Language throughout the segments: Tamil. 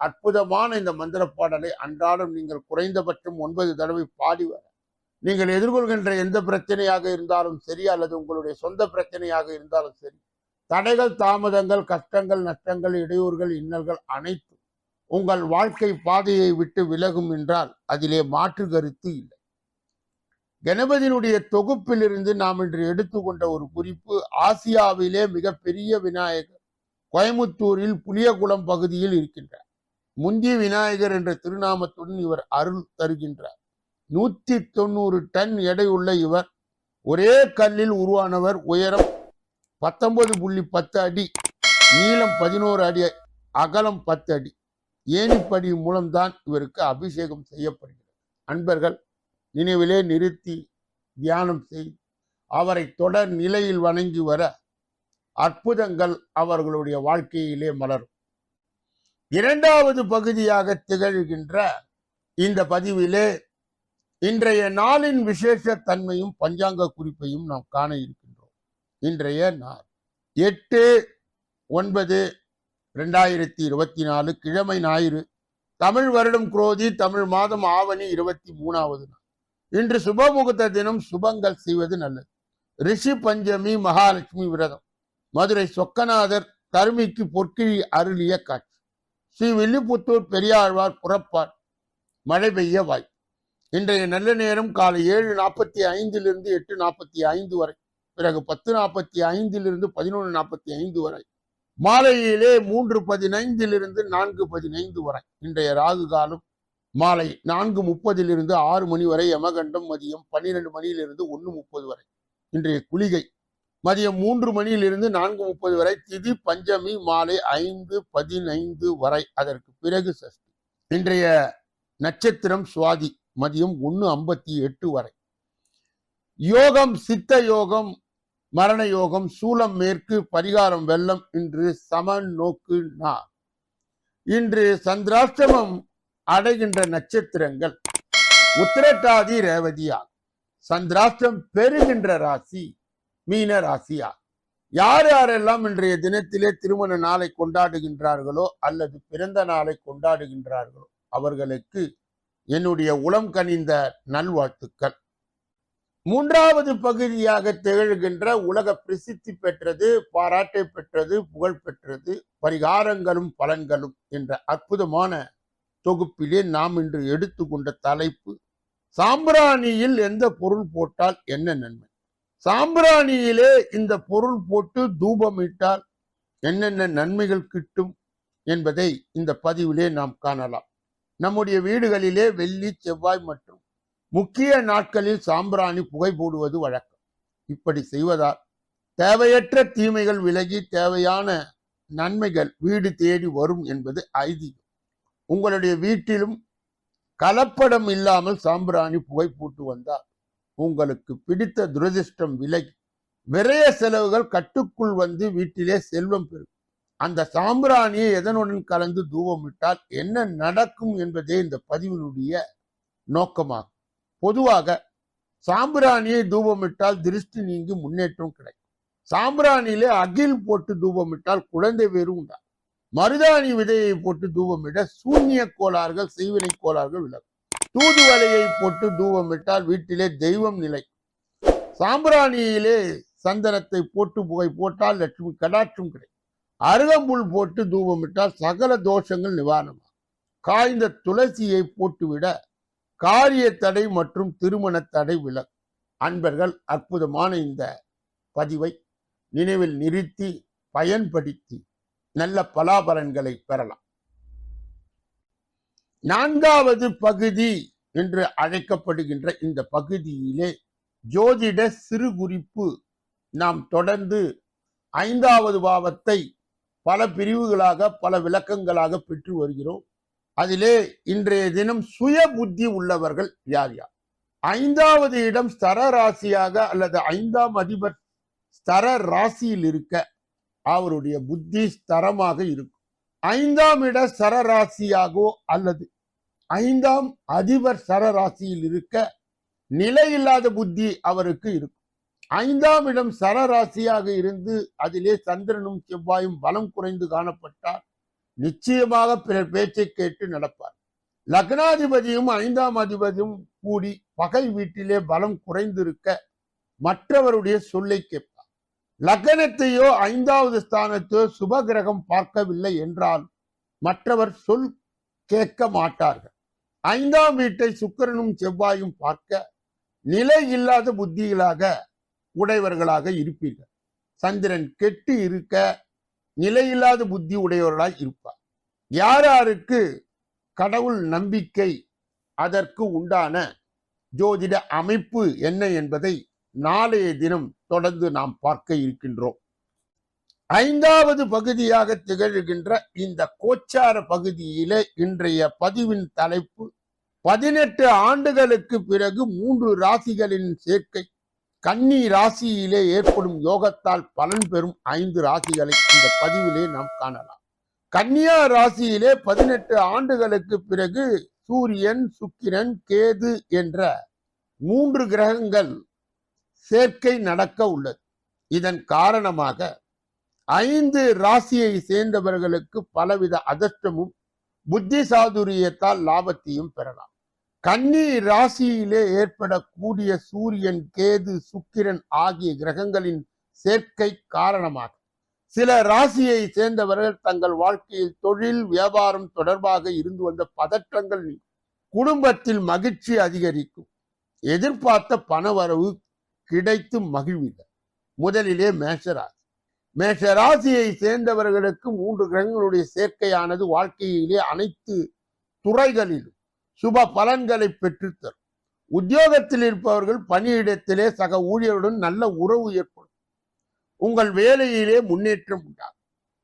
அற்புதமான இந்த மந்திர பாடலை அன்றாடம் நீங்கள் குறைந்தபட்சம் ஒன்பது தடவை பாடி வர. நீங்கள் எதிர்கொள்கின்ற எந்த பிரச்சனையாக இருந்தாலும் சரி அல்லது உங்களுடைய சொந்த பிரச்சனையாக இருந்தாலும் சரி தடைகள் தாமதங்கள் கஷ்டங்கள் நஷ்டங்கள் இடையூறுகள் இன்னல்கள் அனைத்தும் உங்கள் வாழ்க்கை பாதையை விட்டு விலகும் என்றால் அதிலே மாற்று கருத்து இல்லை. கணபதியினுடைய தொகுப்பிலிருந்து நாம் இன்று எடுத்துக்கொண்ட ஒரு குறிப்பு ஆசியாவிலே மிகப்பெரிய விநாயகர் கோயமுத்தூரில் புளியகுளம் பகுதியில் இருக்கின்றார். முந்தி விநாயகர் என்ற திருநாமத்துடன் இவர் அருள் தருகின்றார். நூத்தி தொண்ணூறு டன் எடை உள்ள இவர் ஒரே கல்லில் உருவானவர். உயரம் பத்தொன்பது புள்ளி பத்து அடி நீளம் பதினோரு அடி அகலம் பத்து அடி. ஏணிப்படி மூலம்தான் இவருக்கு அபிஷேகம் செய்யப்படுகிறது. அன்பர்கள் நினைவிலே நிறுத்தி தியானம் செய்து அவரை தொடர் நிலையில் வணங்கி வர அற்புதங்கள் அவர்களுடைய வாழ்க்கையிலே மலரும். இரண்டாவது பகுதியாக திகழ்கின்ற இந்த பதிவிலே இன்றைய நாளின் விசேஷ தன்மையும் பஞ்சாங்க குறிப்பையும் நாம் காண இருக்கின்றோம். இன்றைய நாள் எட்டு ஒன்பது ரெண்டாயிரத்தி இருபத்தி நாலு கிழமை ஞாயிறு தமிழ் வருடம் குரோதி தமிழ் மாதம் ஆவணி இருபத்தி மூணாவது நாள். இன்று சுபமுகூர்த்த தினம் சுபங்கள் செய்வது நல்லது. ரிஷி பஞ்சமி மகாலட்சுமி விரதம். மதுரை சொக்கநாதர் தருமிக்கு பொற்கிழி அருளிய காட்சி. ஸ்ரீ வில்லிபுத்தூர் பெரியாழ்வார் புறப்பார். மழை பெய்ய வாய். இன்றைய நல்ல நேரம் காலை ஏழு நாற்பத்தி ஐந்திலிருந்து எட்டு நாற்பத்தி ஐந்து வரை. பிறகு பத்து நாற்பத்தி ஐந்திலிருந்து பதினொன்று நாற்பத்தி ஐந்து வரை. மாலையிலே மூன்று பதினைந்திலிருந்து நான்கு பதினைந்து வரை. இன்றைய ராகு காலம் மாலை நான்கு முப்பதிலிருந்து ஆறு மணி வரை. யமகண்டம் மதியம் பன்னிரெண்டு மணியிலிருந்து ஒன்று முப்பது வரை. இன்றைய குளிகை மதியம் மூன்று மணியிலிருந்து நான்கு முப்பது வரை திதி பஞ்சமி மாலை ஐந்து பதினைந்து வரை. அதற்கு பிறகு சஷ்டி. இன்றைய நட்சத்திரம் சுவாதி மதியம் ஒன்று ஐம்பத்தி எட்டு வரை. யோகம் சித்த யோகம் மரண யோகம் சூலம் மேற்கு பரிகாரம் வெள்ளம் இன்று சமன் நோக்கு நா. இன்று சந்திராஷ்டமம் அடைகின்ற நட்சத்திரங்கள். உத்திரட்டாதி ரேவதியாகும் சந்திராஷ்டம் பெறுகின்ற ராசி மீன ராசியா? யார் யாரெல்லாம் இன்றைய தினத்திலே திருமண நாளை கொண்டாடுகின்றார்களோ அல்லது பிறந்த நாளை கொண்டாடுகின்றார்களோ அவர்களுக்கு என்னுடைய உளம் கனிந்த நல்வாழ்த்துக்கள். மூன்றாவது பகுதியாக திகழ்கின்ற உலக பிரசித்தி பெற்றது பாராட்டை பெற்றது புகழ் பெற்றது பரிகாரங்களும் பலன்களும் என்ற அற்புதமான தொகுப்பிலே நாம் இன்று எடுத்துக்கொண்ட தலைப்பு சாம்பிராணியில் எந்த பொருள் போட்டால் என்ன நன்மை? சாம்பிராணியிலே இந்த பொருள் போட்டு தூபமிட்டால் என்னென்ன நன்மைகள் கிட்டும் என்பதை இந்த பதிவிலே நாம் காணலாம். நம்முடைய வீடுகளிலே வெள்ளி செவ்வாய் மற்றும் முக்கிய நாட்களில் சாம்பிராணி புகை போடுவது வழக்கம். இப்படி செய்வதால் தேவையற்ற தீமைகள் விலகி தேவையான நன்மைகள் வீடு தேடி வரும் என்பது ஐதீகம். உங்களுடைய வீட்டிலும் கலப்படம் இல்லாமல் சாம்பிராணி புகை போட்டு வந்தால் உங்களுக்கு பிடித்த துரதிர்ஷ்டம் விலை. நிறைய செலவுகள் கட்டுக்குள் வந்து வீட்டிலே செல்வம் பெறும். அந்த சாம்பிராணியை எதனுடன் கலந்து தூவமிட்டால் என்ன நடக்கும் என்பதே இந்த பதிவினுடைய நோக்கமாகும். பொதுவாக சாம்பிராணியை தூபமிட்டால் திருஷ்டி நீங்கி முன்னேற்றம் கிடைக்கும். சாம்பிராணியிலே அகில் போட்டு தூபமிட்டால் குழந்தை வேறு உண்டா மருதாணி விதையை போட்டு தூபமிட சூன்ய கோளாறுகள் செய்வினை கோளாறுகள் விலகும். தூதுவலையை போட்டு தூவமிட்டால் வீட்டிலே தெய்வம் நிலை. சாம்பிராணியிலே சந்தனத்தை போட்டு புகை போட்டால் லட்சுமி கடாட்சம் கிடைக்கும். அருகம்புல் போட்டு தூபமிட்டால் சகல தோஷங்கள் நிவாரணமாகும். காய்ந்த துளசியை போட்டுவிட காரிய தடை மற்றும் திருமண தடை விலகும் அன்பர்கள் அற்புதமான இந்த பதிவை நினைவில் நிறுத்தி பயன்படுத்தி நல்ல பலாபலன்களை பெறலாம். நான்காவது பகுதி என்று அழைக்கப்படுகின்ற இந்த பகுதியிலே ஜோதிட சிறு குறிப்பு நாம் தொடர்ந்து ஐந்தாவது பாவத்தை பல பிரிவுகளாக பல விளக்கங்களாக பெற்று வருகிறோம். அதிலே இன்றைய தினம் சுய புத்தி உள்ளவர்கள் யார் யார்? ஐந்தாவது இடம் ஸ்தர ராசியாக அல்லது ஐந்தாம் அதிபர் ஸ்தர ராசியில் இருக்க அவருடைய புத்தி ஸ்தரமாக இருக்கும். ஐந்தாம் இட சரராசியாகவோ அல்லது ஐந்தாம் அதிபர் சரராசியில் இருக்க இருக்க நிலையில்லாத புத்தி அவருக்கு இருக்கும். ஐந்தாம் இடம் சரராசியாக இருந்து அதிலே சந்திரனும் செவ்வாயும் பலம் குறைந்து காணப்பட்டால் நிச்சயமாக பிறர் பேச்சை கேட்டு நடப்பார். லக்னாதிபதியும் ஐந்தாம் அதிபதியும் கூடி பகை வீட்டிலே பலம் குறைந்திருக்க மற்றவருடைய சொல்லை கேட்பார். லக்னத்தையோ ஐந்தாவது ஸ்தானத்தையோ சுப கிரகம் பார்க்கவில்லை என்றால் மற்றவர் சொல் கேட்க மாட்டார்கள். ஐந்தாம் வீட்டை சுக்கரனும் செவ்வாயும் பார்க்க நிலை இல்லாத புத்திகளாக உடையவர்களாக இருப்பீர்கள். சந்திரன் கெட்டு இருக்க நிலையில்லாத புத்தி உடையவர்களாய் இருப்பார். யார் யாருக்கு கடவுள் நம்பிக்கை அதற்கு உண்டான ஜோதிட அமைப்பு என்ன என்பதை நாளைய தினம் தொடர்ந்து நாம் பார்க்க இருக்கின்றோம். ஐந்தாவது பகுதியாக திகழ்கின்ற இந்த கோச்சார பகுதியிலே இன்றைய பதிவின் தலைப்பு பதினெட்டு ஆண்டுகளுக்கு பிறகு மூன்று ராசிகளின் சேர்க்கை கன்னி ராசியிலே ஏற்படும் யோகத்தால் பலன் பெறும் ஐந்து ராசிகளை இந்த பதிவிலே நாம் காணலாம். கன்னியா ராசியிலே பதினெட்டு ஆண்டுகளுக்கு பிறகு சூரியன் சுக்கிரன் கேது என்ற மூன்று கிரகங்கள் சேர்க்கை நடக்க உள்ளது. இதன் காரணமாக ஐந்து ராசியை சேர்ந்தவர்களுக்கு பலவித அதிர்ஷ்டமும் புத்தி சாதுரியத்தால் லாபத்தையும் பெறலாம். கன்னி ராசியிலே ஏற்படக்கூடிய சூரியன் கேது சுக்கிரன் ஆகிய கிரகங்களின் சேர்க்கை காரணமாக சில ராசியை சேர்ந்தவர்கள் தங்கள் வாழ்க்கையில் தொழில் வியாபாரம் தொடர்பாக இருந்து வந்த பதற்றங்கள் குடும்பத்தில் மகிழ்ச்சி அதிகரிக்கும். எதிர்பார்த்த பணவரவு கிடைத்து மகிழ்வீர்கள் முதலிலே மேஷராசி. மேஷராசியை சேர்ந்தவர்களுக்கு மூன்று கிரகங்களுடைய சேர்க்கையானது வாழ்க்கையிலே அனைத்து துறைகளிலும் சுப பலன்களை பெற்றுத்தரும். உத்தியோகத்தில் இருப்பவர்கள் பணியிடத்திலே சக ஊழியருடன் நல்ல உறவு ஏற்படும். உங்கள் வேலையிலே முன்னேற்றம் உண்டாகும்.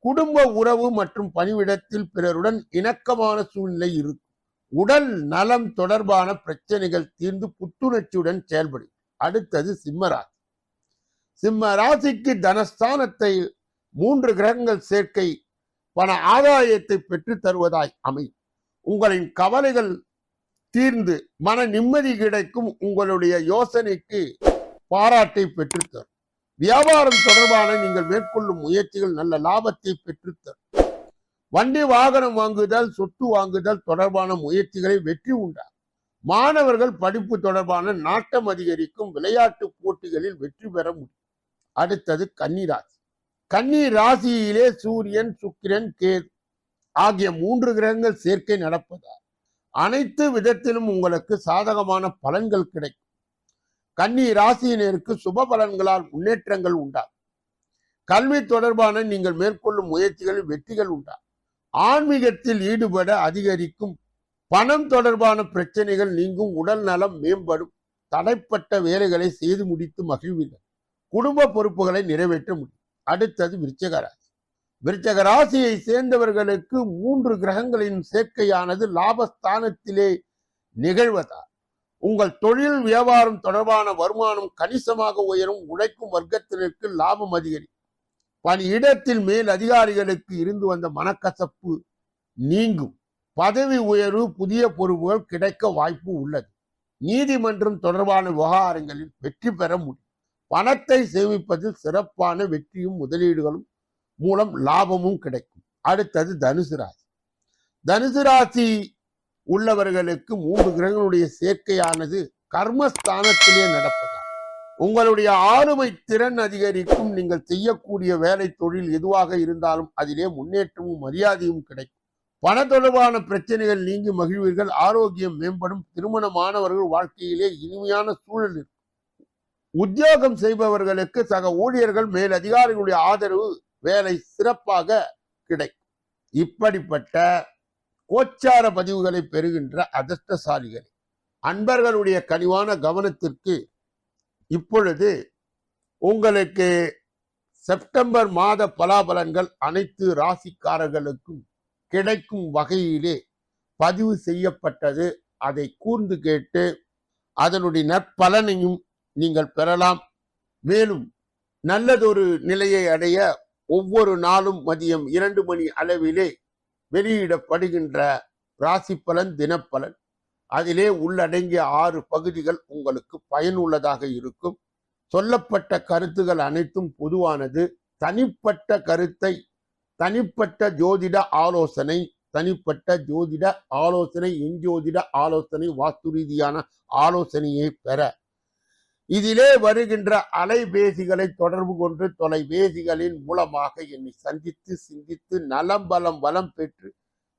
குடும்ப உறவு மற்றும் பணிவிடத்தில் பிறருடன் இணக்கமான சூழ்நிலை இருக்கும். உடல் நலம் தொடர்பான பிரச்சனைகள் தீர்ந்து புத்துணர்ச்சியுடன் செயல்படும் அடுத்தது சிம்மராசி. சிம்ம ராசிக்கு தனஸ்தானத்தை மூன்று கிரகங்கள் சேர்க்கை பண ஆதாயத்தை பெற்று தருவதாய் அமையும். உங்களின் கவலைகள் தீர்ந்து மன நிம்மதி கிடைக்கும் உங்களுடைய யோசனைக்கு பாராட்டை பெற்றுத்தரும் வியாபாரம் தொடர்பான நீங்கள் மேற்கொள்ளும் முயற்சிகள் நல்ல லாபத்தை பெற்றுத்தரும் வண்டி வாகனம் வாங்குதல் சொத்து வாங்குதல் தொடர்பான முயற்சிகளை வெற்றி உண்டாகும். மாணவர்கள் படிப்பு தொடர்பான நாட்டம் அதிகரிக்கும் விளையாட்டு போட்டிகளில் வெற்றி பெற முடியும். அடுத்தது கன்னிராசி கன்னி ராசியிலே சூரியன் சுக்கிரன் கேது ஆகிய மூன்று கிரகங்கள் சேர்க்கை நடப்பதால் அனைத்து விதத்திலும் உங்களுக்கு சாதகமான பலன்கள் கிடைக்கும். கன்னி ராசியினருக்கு சுப பலன்களால் முன்னேற்றங்கள் உண்டாகும். கல்வி தொடர்பான நீங்கள் மேற்கொள்ளும் முயற்சிகளில் வெற்றிகள் உண்டாகும். ஆன்மீகத்தில் ஈடுபட அதிகரிக்கும் பணம் தொடர்பான பிரச்சனைகள் நீங்கும் உடல் நலம் மேம்படும் தடைப்பட்ட வேலைகளை செய்து முடித்து மகிழ்வீர்கள். குடும்ப பொறுப்புகளை நிறைவேற்ற முடியும். அடுத்தது விருச்சகராசி விருச்சக ராசியை சேர்ந்தவர்களுக்கு மூன்று கிரகங்களின் சேர்க்கையானது லாபஸ்தானத்திலே நிகழ்வதால் உங்கள் தொழில் வியாபாரம் தொடர்பான வருமானம் கணிசமாக உயரும் உழைக்கும் வர்க்கத்தினருக்கு லாபம் அதிகரிக்கும் பணியிடத்தில் மேல் அதிகாரிகளுக்கு இருந்து வந்த மனக்கசப்பு நீங்கும். பதவி உயர்வு புதிய பொறுப்புகள் கிடைக்க வாய்ப்பு உள்ளது. நீதிமன்றம் தொடர்பான விவகாரங்களில் வெற்றி பெற முடியும். பணத்தை சேமிப்பதில் சிறப்பான வெற்றியும் முதலீடுகளும் மூலம் லாபமும் கிடைக்கும். அடுத்தது தனுசு ராசி. தனுசு ராசி உள்ளவர்களுக்கு மூன்று கிரகங்களுடைய சேர்க்கையானது கர்மஸ்தானத்திலே நடப்பதால். உங்களுடைய ஆளுமை திறன் அதிகரிக்கும் நீங்கள் செய்யக்கூடிய வேலை தொழில் எதுவாக இருந்தாலும் அதிலே முன்னேற்றமும் மரியாதையும் கிடைக்கும். பண தொடர்பான பிரச்சனைகள் நீங்கி மகிழ்வீர்கள். ஆரோக்கியம் மேம்படும். திருமணமானவர்கள் வாழ்க்கையிலே இனிமையான சூழல் இருக்கும் உத்தியோகம் செய்பவர்களுக்கு சக ஊழியர்கள் மேலதிகாரிகளுடைய ஆதரவு வேலை சிறப்பாக கிடைக்கும். இப்படிப்பட்ட கோச்சார பதிவுகளை பெறுகின்ற அதிர்ஷ்டசாலிகள் அன்பர்களுடைய கனிவான கவனத்திற்கு இப்பொழுது உங்களுக்கு செப்டம்பர் மாத பலாபலன்கள் அனைத்து ராசிக்காரர்களுக்கும் கிடைக்கும் வகையிலே பதிவு செய்யப்பட்டது. அதை கூர்ந்து கேட்டு அதனுடைய நற்பலனையும் நீங்கள் பெறலாம். மேலும் நல்லதொரு நிலையை அடைய ஒவ்வொரு நாளும் மதியம் இரண்டு மணி அளவிலே வெளியிடப்படுகின்ற ராசி பலன் தினப்பலன். அதிலே உள்ளடங்கிய ஆறு பகுதிகள் உங்களுக்கு பயனுள்ளதாக இருக்கும். சொல்லப்பட்ட கருத்துகள் அனைத்தும் பொதுவானது. தனிப்பட்ட கருத்தை தனிப்பட்ட ஜோதிட ஆலோசனை தனிப்பட்ட ஜோதிட ஆலோசனை என் ஜோதிட ஆலோசனை வாஸ்து ரீதியான ஆலோசனையை பெற. இதிலே வருகின்ற அலைபேசிகளை தொடர்பு கொண்டு தொலைபேசிகளின் மூலமாக என்னை சந்தித்து சிந்தித்து நலம் பலம் வளம் பெற்று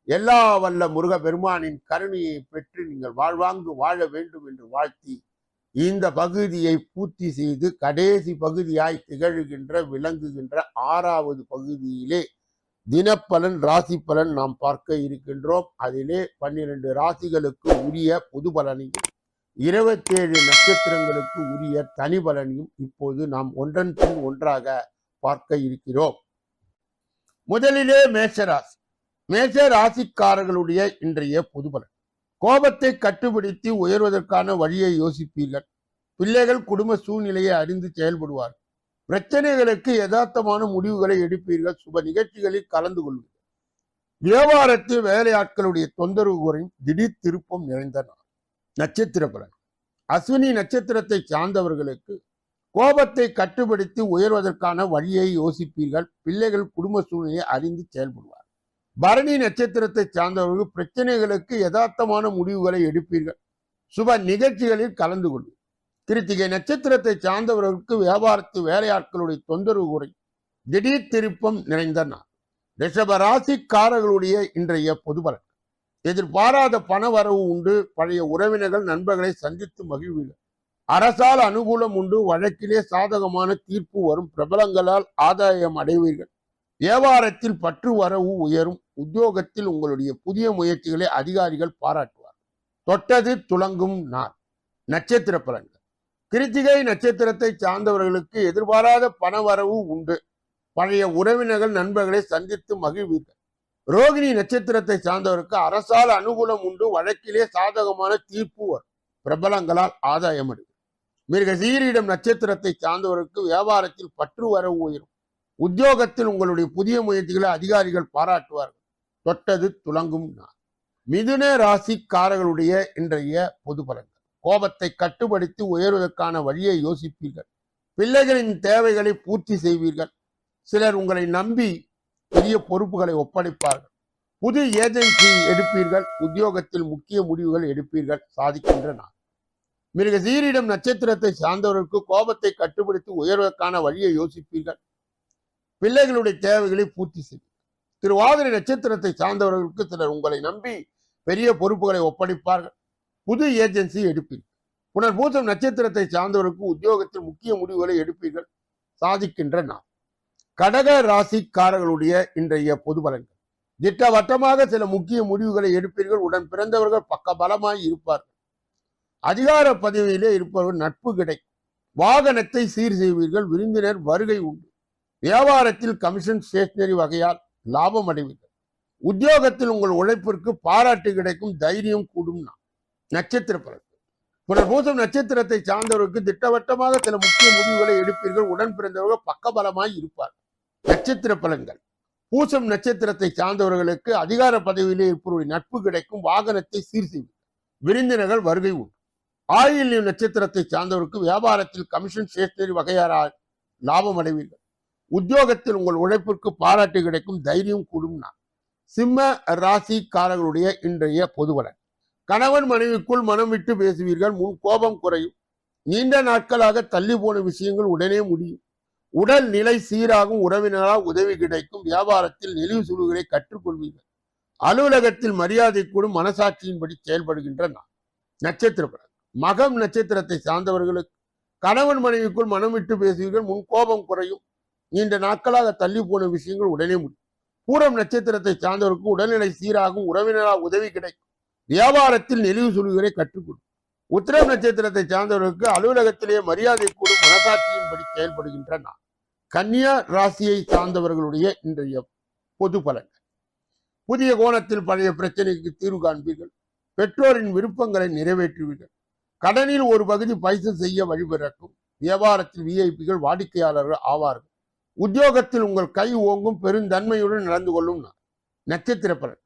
எல்லா வல்ல முருக பெருமானின் கருணையை பெற்று நீங்கள் வாழ்வாங்கு வாழ வேண்டும் என்று வாழ்த்தி இந்த பகுதியை பூர்த்தி செய்து கடைசி பகுதியாய் திகழ்கின்ற விளங்குகின்ற ஆறாவது பகுதியிலே தினப்பலன் ராசி பலன் நாம் பார்க்க இருக்கின்றோம். அதிலே பன்னிரண்டு ராசிகளுக்கு உரிய பொது பலனையும் இருபத்தேழு நட்சத்திரங்களுக்கு உரிய தனி பலனையும் இப்போது நாம் ஒன்றன் பின் ஒன்றாக பார்க்க இருக்கிறோம். முதலிலே மேஷராசி. மேஷ ராசிக்காரர்களுடைய இன்றைய பொது பலன். கோபத்தை கட்டுப்படுத்தி உயர்வதற்கான வழியை யோசிப்பீர்கள். பிள்ளைகள் குடும்ப சூழ்நிலையை அறிந்து செயல்படுவார்கள். பிரச்சனைகளுக்கு யதார்த்தமான முடிவுகளை எடுப்பீர்கள். சுப நிகழ்ச்சிகளில் கலந்து கொள்வீர்கள் வியாபாரத்தில் வேலையாட்களுடைய தொந்தரவு குறையும். திடீர் திருப்பம் நிறைந்த நாள். நட்சத்திர பலன். அஸ்வினி நட்சத்திரத்தை சார்ந்தவர்களுக்கு கோபத்தை கட்டுப்படுத்தி உயர்வதற்கான வழியை யோசிப்பீர்கள். பிள்ளைகள் குடும்ப சூழ்நிலையை அறிந்து செயல்படுவார் பரணி நட்சத்திரத்தை சார்ந்தவர்கள் பிரச்சனைகளுக்கு யதார்த்தமான முடிவுகளை எடுப்பீர்கள். சுப நிகழ்ச்சிகளில் கலந்து கொள்வீர்கள் கிருத்திகை நட்சத்திரத்தை சார்ந்தவர்களுக்கு வியாபாரத்து வேலையாட்களுடைய தொந்தரவு குறை திடீர் திருப்பம் நிறைந்த நாள். ரிஷப ராசிக்காரர்களுடைய இன்றைய பொதுபலன் எதிர்பாராத பண வரவு உண்டு பழைய உறவினர்கள் நண்பர்களை சந்தித்து மகிழ்வீர்கள். அரசால் அனுகூலம் உண்டு வழக்கிலே சாதகமான தீர்ப்பு வரும். பிரபலங்களால் ஆதாயம் அடைவீர்கள். வியாபாரத்தில் பற்று வரவு உயரும். உத்தியோகத்தில் உங்களுடைய புதிய முயற்சிகளை அதிகாரிகள் பாராட்டுவார் தொட்டது துளங்கும் நாள். நட்சத்திர பலன் கிருத்திகை நட்சத்திரத்தை சார்ந்தவர்களுக்கு எதிர்பாராத பண வரவு உண்டு. பழைய உறவினர்கள் நண்பர்களை சந்தித்து மகிழ்வீர்கள். ரோகிணி நட்சத்திரத்தை சார்ந்தவருக்கு அரசால் அனுகூலம் உண்டு. வழக்கிலே சாதகமான தீர்ப்பு வரும். பிரபலங்களால் ஆதாயம் அடையும். மிருக சீரிடம் நட்சத்திரத்தை சார்ந்தவருக்கு வியாபாரத்தில் பற்று வரவு உயரும். உத்தியோகத்தில் உங்களுடைய புதிய முயற்சிகளை அதிகாரிகள் பாராட்டுவார்கள். தொட்டது துளங்கும் நான் மிதுன ராசிக்காரர்களுடைய இன்றைய பொது பலன் கோபத்தை கட்டுப்படுத்தி உயர்வதற்கான வழியை யோசிப்பீர்கள். பிள்ளைகளின் தேவைகளை பூர்த்தி செய்வீர்கள். சிலர் உங்களை நம்பி பெரிய பொறுப்புகளை ஒப்படைப்பார்கள். புது ஏஜென்சி எடுப்பீர்கள். உத்தியோகத்தில் முக்கிய முடிவுகள் எடுப்பீர்கள். சாதிக்கின்ற நான் மிருக சீரிடம் நட்சத்திரத்தை சார்ந்தவர்களுக்கு கோபத்தை கட்டுப்படுத்தி உயர்வதற்கான வழியை யோசிப்பீர்கள். பிள்ளைகளுடைய தேவைகளை பூர்த்தி செய்வீர்கள். திருவாதிரை நட்சத்திரத்தை சார்ந்தவர்களுக்கு சிலர் உங்களை நம்பி பெரிய பொறுப்புகளை ஒப்படைப்பார்கள். புது ஏஜென்சி எடுப்பீர்கள். புனர்பூசம் நட்சத்திரத்தை சார்ந்தவருக்கு உத்தியோகத்தில் முக்கிய முடிவுகளை எடுப்பீர்கள். சாதிக்கின்ற நாம். கடக ராசிக்காரர்களுடைய இன்றைய பொது பலன்கள். திட்டவட்டமாக சில முக்கிய முடிவுகளை எடுப்பீர்கள். உடன் பிறந்தவர்கள் பக்க பலமாய் இருப்பார்கள். அதிகார பதவியிலே இருப்பவர்கள் நட்பு கிடைக்கும். வாகனத்தை சீர் செய்வீர்கள். விருந்தினர் வருகை உண்டு. வியாபாரத்தில் கமிஷன் ஸ்டேஷனரி வகையால் லாபம் அடைவீர்கள். உத்தியோகத்தில் உங்கள் உழைப்பிற்கு பாராட்டு கிடைக்கும். தைரியம் கூடும் நான் நட்சத்திர பலன் புனர்பூசம் நட்சத்திரத்தை சார்ந்தவருக்கு திட்டவட்டமாக சில முக்கிய முடிவுகளை எடுப்பீர்கள். உடன் பிறந்தவர்கள் பக்கபலமாய் இருப்பார்கள் நட்சத்திர பலன்கள் பூசம் நட்சத்திரத்தை சார்ந்தவர்களுக்கு அதிகார பதவியிலே இருப்பவருடைய நட்பு கிடைக்கும். வாகனத்தை சீர் செய்வது விருந்தினர்கள் வருகை உண்டு. ஆயில்யம் நட்சத்திரத்தை சார்ந்தவருக்கு வியாபாரத்தில் கமிஷன் ஸ்டேஷனரி வகையாரால் லாபம் அடைவீர்கள். உத்தியோகத்தில் உங்கள் உழைப்பிற்கு பாராட்டு கிடைக்கும். தைரியம் கூடும். நான் சிம்ம ராசிக்காரர்களுடைய இன்றைய பொதுவலன் கணவன் மனைவிக்குள் மனம் விட்டு பேசுவீர்கள். முன் கோபம் குறையும். நீண்ட நாட்களாக தள்ளி போன விஷயங்கள் உடனே முடியும். உடல் நிலை சீராகும் உறவினரால் உதவி கிடைக்கும். வியாபாரத்தில் நெளிவு சுழுகளை கற்றுக்கொள்வீர்கள். அலுவலகத்தில் மரியாதை கூடும் மனசாட்சியின்படி செயல்படுகின்ற நான் நட்சத்திர பலன் மகம் நட்சத்திரத்தை சார்ந்தவர்களுக்கு கணவன் மனைவிக்குள் மனம் விட்டு பேசுவீர்கள். முன் கோபம் குறையும். நீண்ட நாட்களாக தள்ளி போன விஷயங்கள் உடனே முடியும். பூரம் நட்சத்திரத்தை சார்ந்தவருக்கு உடல்நிலை சீராகும் உறவினரால் உதவி கிடைக்கும். வியாபாரத்தில் நெளிவு சுழுகளை கற்றுக்கொள்ளும் உத்திரம் நட்சத்திரத்தை சார்ந்தவர்களுக்கு அலுவலகத்திலே மரியாதை கூடும் மனசாட்சியின்படி செயல்படுகின்ற நான் கன்னியா ராசியை சார்ந்தவர்களுடைய இன்றைய பொது பலன்கள். புதிய கோணத்தில் பழைய பிரச்சனைக்கு தீர்வு காண்பீர்கள். பெற்றோரின் விருப்பங்களை நிறைவேற்றுவீர்கள். கடனில் ஒரு பகுதி பைசல் செய்ய வழிபிறக்கும் வியாபாரத்தில் விஐபிகள் வாடிக்கையாளர்கள் ஆவார்கள். உத்தியோகத்தில் உங்கள் கை ஓங்கும் பெருந்தன்மையுடன் நடந்து கொள்ளும் நான் நட்சத்திர பலன்.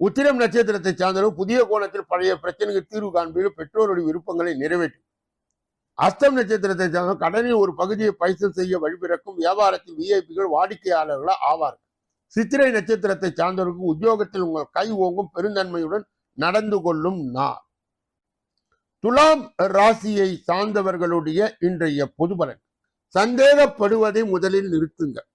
உத்திரம் நட்சத்திரத்தை சார்ந்தவர்கள் புதிய கோணத்தில் பழைய பிரச்சனைக்கு தீர்வு காண்பீர்கள் பெற்றோருடைய விருப்பங்களை நிறைவேற்றும். அஸ்தம் நட்சத்திரத்தை சார்ந்த கடனில் ஒரு பகுதியை பைசல் செய்ய வழிபிறக்கும் வியாபாரத்தில் விஐபிகள் வாடிக்கையாளர்களா ஆவார்கள். சித்திரை நட்சத்திரத்தை சார்ந்தவர்களுக்கு உத்தியோகத்தில் உங்கள் கை ஓங்கும் பெருந்தன்மையுடன் நடந்து கொள்ளும் நாள். துலாம் ராசியை சார்ந்தவர்களுடைய இன்றைய பொதுபலன் சந்தேகப்படுவதை முதலில் நிறுத்துங்கள்.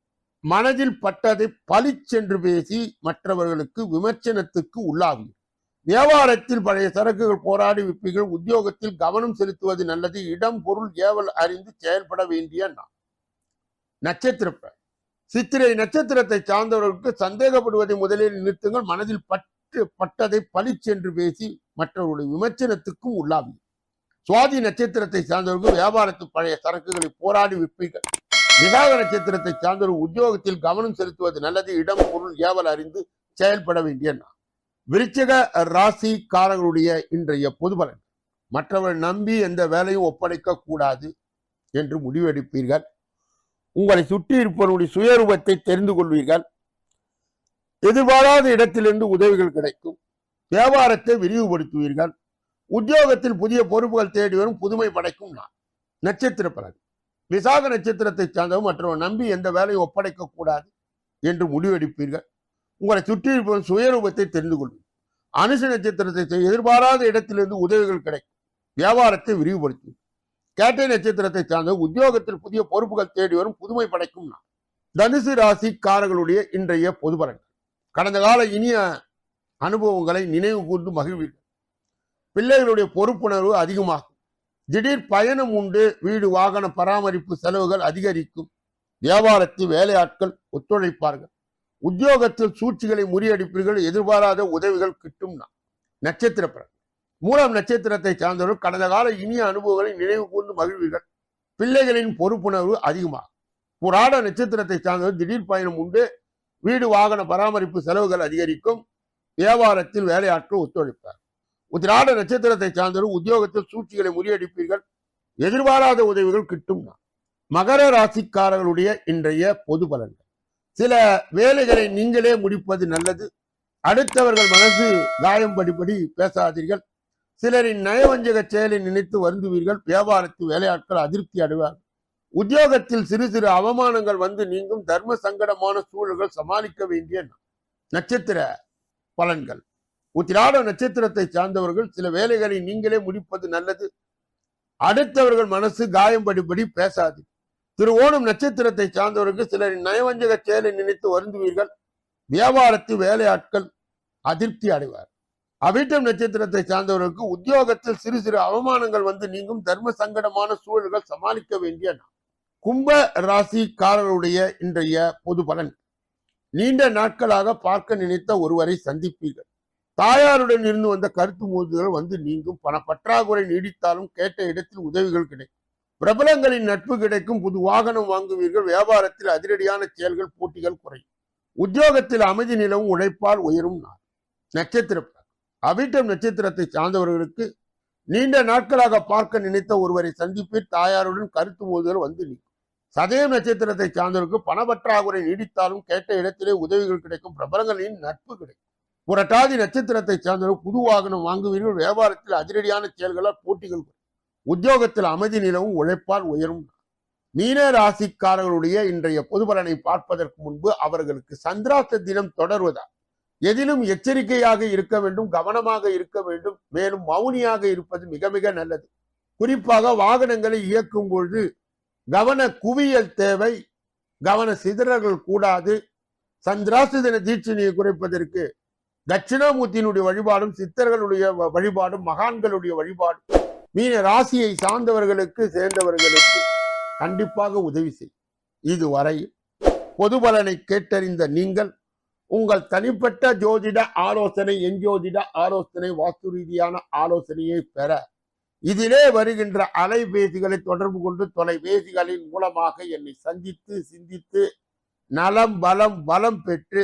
மனதில் பட்டதை பளிச்சென்று பேசி மற்றவர்களுக்கு விமர்சனத்துக்கு உள்ளாகும். வியாபாரத்தில் பழைய சரக்குகள் போராடி விற்பீர்கள் உத்தியோகத்தில் கவனம் செலுத்துவது நல்லது. இடம் பொருள் ஏவல் அறிந்து செயல்பட வேண்டிய நாள். நட்சத்திர சித்திரை நட்சத்திரத்தை சார்ந்தவர்களுக்கு சந்தேகப்படுவதை முதலில் நிறுத்துங்கள். மனதில் பட்டு பட்டதை பளிச்சென்று பேசி மற்றவர்களுடைய விமர்சனத்துக்கும் உள்ளாகும். சுவாதி நட்சத்திரத்தை சார்ந்தவர்கள் வியாபாரத்தில் பழைய சரக்குகளை போராடி விற்பீர்கள் விசாக நட்சத்திரத்தை சார்ந்தவர்கள் உத்தியோகத்தில் கவனம் செலுத்துவது நல்லது. இடம் பொருள் ஏவல் அறிந்து செயல்பட வேண்டிய நான் விருச்சக ராசிக்காரர்களுடைய இன்றைய பொதுபலன் மற்றவர் நம்பி எந்த வேலையும் ஒப்படைக்க கூடாது என்று முடிவெடுப்பீர்கள். உங்களை சுற்றி இருப்பவருடைய சுயரூபத்தை தெரிந்து கொள்வீர்கள். எதிர்பாராத இடத்திலிருந்து உதவிகள் கிடைக்கும். வியாபாரத்தை விரிவுபடுத்துவீர்கள். உத்தியோகத்தில் புதிய பொறுப்புகள் தேடி வரும் புதுமை படைக்கும் நான் நட்சத்திர பலன். விசாக நட்சத்திரத்தை சார்ந்தவர் மற்றவர் நம்பி எந்த வேலையும் ஒப்படைக்க கூடாது என்று முடிவெடுப்பீர்கள். உங்களை சுற்றி இருப்பவன் சுயரூபத்தை தெரிந்து கொள்வீர்கள் அனுச நட்சத்திரத்தை எதிர்பாராத இடத்திலிருந்து உதவிகள் கிடைக்கும். வியாபாரத்தை விரிவுபடுத்தும் கேட்டை நட்சத்திரத்தை சார்ந்த உத்தியோகத்தில் புதிய பொறுப்புகள் தேடி வரும் புதுமை படைக்கும் நான் தனுசு ராசிக்காரர்களுடைய இன்றைய பொது பலன்கள் கடந்த கால இனிய அனுபவங்களை நினைவு கூர்ந்து மகிழ்வீர்கள். பிள்ளைகளுடைய பொறுப்புணர்வு அதிகமாகும். திடீர் பயணம் உண்டு வீடு வாகன பராமரிப்பு செலவுகள் அதிகரிக்கும். வியாபாரத்தில் வேலையாட்கள் ஒத்துழைப்பார்கள். உத்தியோகத்தில் சூழ்ச்சிகளை முறியடிப்பீர்கள் எதிர்பாராத உதவிகள் கிட்டும் நட்சத்திர பிறகு மூலம் நட்சத்திரத்தை சார்ந்தவர்கள் கடந்த கால இனிய அனுபவங்களை நினைவு கூர்ந்து மகிழ்வீர்கள். பிள்ளைகளின் பொறுப்புணர்வு அதிகமாகும். புராட நட்சத்திரத்தை சார்ந்தவர் திடீர் பயணம் உண்டு வீடு வாகன பராமரிப்பு செலவுகள் அதிகரிக்கும். வியாபாரத்தில் வேலையாட்கள் ஒத்துழைப்பார் உத்திராட நட்சத்திரத்தை சார்ந்தவர் உத்தியோகத்தில் சூழ்ச்சிகளை முறியடிப்பீர்கள். எதிர்பாராத உதவிகள் கிட்டும் மகர ராசிக்காரர்களுடைய இன்றைய பொது பலன்கள். சில வேலைகளை நீங்களே முடிப்பது நல்லது. அடுத்தவர்கள் மனசு காயம் படிப்படி பேசாதீர்கள். சிலரின் நயவஞ்சக செயலை நினைத்து வருந்துவீர்கள். வியாபாரத்து வேலையாட்கள் அதிருப்தி அடைவார்கள். உத்தியோகத்தில் சிறு சிறு அவமானங்கள் வந்து நீங்கும். தர்ம சங்கடமான சூழல்கள் சமாளிக்க வேண்டிய நட்சத்திர பலன்கள். உத்திராட நட்சத்திரத்தை சார்ந்தவர்கள் சில வேலைகளை நீங்களே முடிப்பது நல்லது. அடுத்தவர்கள் மனசு காயம்படிபடி பேசாது. திருவோணம் நட்சத்திரத்தை சார்ந்தவர்கள் சிலரின் நயவஞ்சக செயலை நினைத்து வருந்துவீர்கள். வியாபாரத்தில் வேலையாட்கள் அதிருப்தி அடைவார். அவிட்டம் நட்சத்திரத்தை சார்ந்தவர்களுக்கு உத்தியோகத்தில் சிறு சிறு அவமானங்கள் வந்து நீங்கும் தர்ம சங்கடமான சூழல்கள் சமாளிக்க வேண்டிய நாள். கும்ப ராசிக்காரருடைய இன்றைய பொது பலன். நீண்ட நாட்களாக பார்க்க நினைத்த ஒருவரை சந்திப்பீர்கள். தாயாருடன் இருந்து வந்த கருத்து மோதுதல் வந்து நீங்கும். பண பற்றாக்குறை நீடித்தாலும் கேட்ட இடத்தில் உதவிகள் கிடைக்கும் பிரபலங்களின் நட்பு கிடைக்கும். புது வாகனம் வாங்குவீர்கள். வியாபாரத்தில் அதிரடியான செயல்கள் போட்டிகள் குறையும். உத்தியோகத்தில் அமைதி நிலவும். உழைப்பால் உயரும் நாள். நட்சத்திர அவிட்டம் நட்சத்திரத்தை சார்ந்தவர்களுக்கு நீண்ட நாட்களாக பார்க்க நினைத்த ஒருவரை சந்திப்பில் தாயாருடன் கருத்து மோதுதல் வந்து நீங்கும் சதயம் நட்சத்திரத்தை சார்ந்தவருக்கு பணப்பற்றாக்குறை நீடித்தாலும் கேட்ட இடத்திலே உதவிகள் கிடைக்கும். பிரபலங்களின் நட்பு கிடைக்கும். புரட்டாதி நட்சத்திரத்தை சார்ந்தவர் புது வாகனம் வாங்குவீர்கள். வியாபாரத்தில் அதிரடியான செயல்களால் போட்டிகள் உத்தியோகத்தில் அமைதி நிலவும் உழைப்பால் உயரும். மீன ராசிக்காரர்களுடைய இன்றைய பொதுபலனை பார்ப்பதற்கு முன்பு அவர்களுக்கு சந்திராஷ்ட தினம் தொடர்வதால் எதிலும் எச்சரிக்கையாக இருக்க வேண்டும் கவனமாக இருக்க வேண்டும். மேலும் மௌனியாக இருப்பது மிக மிக நல்லது. குறிப்பாக வாகனங்களை இயக்கும் பொழுது கவன குவியல் தேவை கவன சிதறல்கள் கூடாது. சந்திராஷ்ட தின தீட்சணையை குறைப்பதற்கு தட்சிணாமூர்த்தியினுடைய வழிபாடும் சித்தர்களுடைய வ- வழிபாடும் மகான்களுடைய வழிபாடும் மீன ராசியை சார்ந்தவர்களுக்கு சேர்ந்தவர்களுக்கு கண்டிப்பாக உதவி செய்யும். இதுவரை பொது பலனை கேட்டறிந்த நீங்கள் உங்கள் தனிப்பட்ட ஜோதிட ஆலோசனை எஞ்சோதிட ஆலோசனை வாஸ்து ரீதியான ஆலோசனையை பெற இதிலே வருகின்ற அலைபேசிகளை தொடர்பு கொண்டு தொலைபேசிகளின் மூலமாக என்னை சந்தித்து சிந்தித்து நலம் பலம் பலம் பெற்று